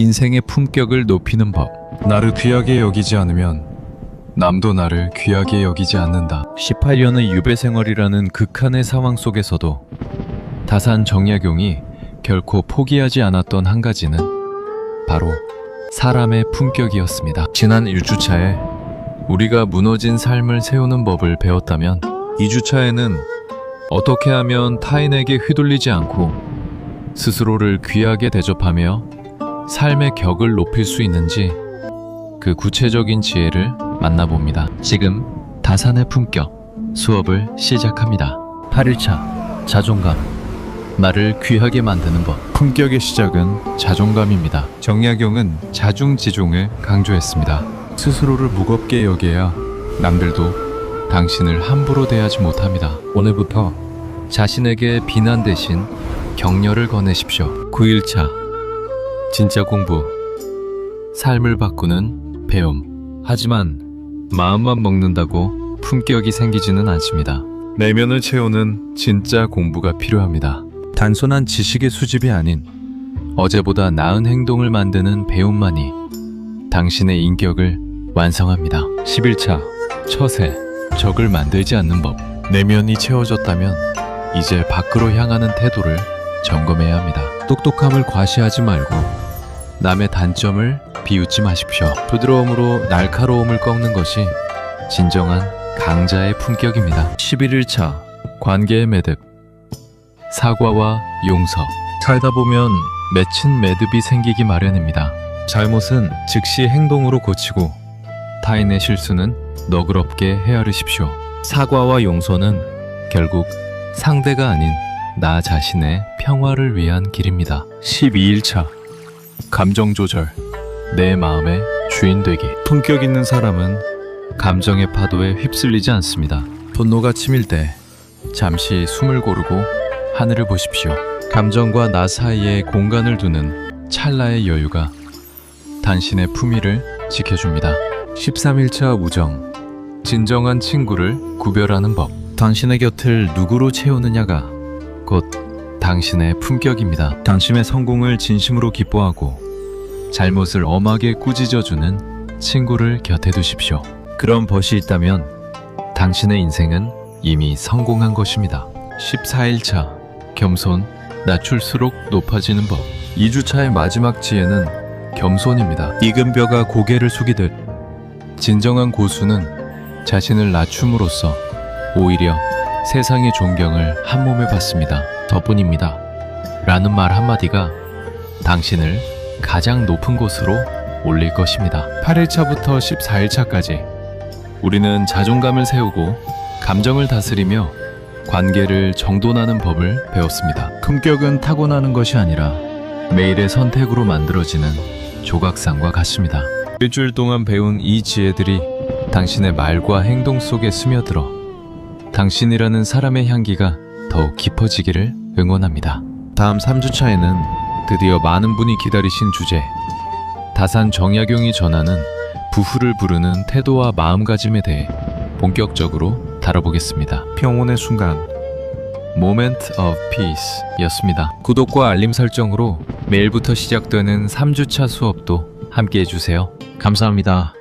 인생의 품격을 높이는 법. 나를 귀하게 여기지 않으면 남도 나를 귀하게 여기지 않는다. 18년의 유배 생활이라는 극한의 상황 속에서도 다산 정약용이 결코 포기하지 않았던 한 가지는 바로 사람의 품격이었습니다. 지난 1주차에 우리가 무너진 삶을 세우는 법을 배웠다면 2주차에는 어떻게 하면 타인에게 휘둘리지 않고 스스로를 귀하게 대접하며 삶의 격을 높일 수 있는지 그 구체적인 지혜를 만나봅니다. 지금 다산의 품격 수업을 시작합니다. 8일차 자존감 나를 귀하게 만드는 법 품격의 시작은 자존감입니다. 정약용은 자중지종을 강조했습니다. 스스로를 무겁게 여겨야 남들도 당신을 함부로 대하지 못합니다. 오늘부터 자신에게 비난 대신 격려를 거내십시오. 9일차 진짜 공부 삶을 바꾸는 배움 하지만 마음만 먹는다고 품격이 생기지는 않습니다. 내면을 채우는 진짜 공부가 필요합니다. 단순한 지식의 수집이 아닌 어제보다 나은 행동을 만드는 배움만이 당신의 인격을 완성합니다. 11차 처세 적을 만들지 않는 법 내면이 채워졌다면 이제 밖으로 향하는 태도를 점검해야 합니다. 똑똑함을 과시하지 말고 남의 단점을 비웃지 마십시오. 부드러움으로 날카로움을 꺾는 것이 진정한 강자의 품격입니다. 11일차 관계의 매듭 사과와 용서 살다 보면 맺힌 매듭이 생기기 마련입니다. 잘못은 즉시 행동으로 고치고 타인의 실수는 너그럽게 헤아리십시오. 사과와 용서는 결국 상대가 아닌 나 자신의 평화를 위한 길입니다. 12일차 감정 조절 내 마음의 주인 되기 품격 있는 사람은 감정의 파도에 휩쓸리지 않습니다. 분노가 치밀 때 잠시 숨을 고르고 하늘을 보십시오. 감정과 나 사이에 공간을 두는 찰나의 여유가 당신의 품위를 지켜줍니다. 13일차 우정 진정한 친구를 구별하는 법 당신의 곁을 누구로 채우느냐가 곧 당신의 품격입니다. 당신의 성공을 진심으로 기뻐하고 잘못을 엄하게 꾸짖어주는 친구를 곁에 두십시오. 그런 벗이 있다면 당신의 인생은 이미 성공한 것입니다. 14일차 겸손 낮출수록 높아지는 법 2주차의 마지막 지혜는 겸손입니다. 익은 뼈가 고개를 숙이듯 진정한 고수는 자신을 낮춤으로써 오히려 세상의 존경을 한 몸에 받습니다. 덕분입니다. 라는 말 한마디가 당신을 가장 높은 곳으로 올릴 것입니다. 8일차부터 14일차까지 우리는 자존감을 세우고 감정을 다스리며 관계를 정돈하는 법을 배웠습니다. 품격은 타고나는 것이 아니라 매일의 선택으로 만들어지는 조각상과 같습니다. 일주일 동안 배운 이 지혜들이 당신의 말과 행동 속에 스며들어 당신이라는 사람의 향기가 더욱 깊어지기를 응원합니다. 다음 3주차에는 드디어 많은 분이 기다리신 주제 다산 정약용이 전하는 부후를 부르는 태도와 마음가짐에 대해 본격적으로 다뤄보겠습니다. 평온의 순간 Moment of Peace 였습니다. 구독과 알림 설정으로 매일부터 시작되는 3주차 수업도 함께 해주세요. 감사합니다.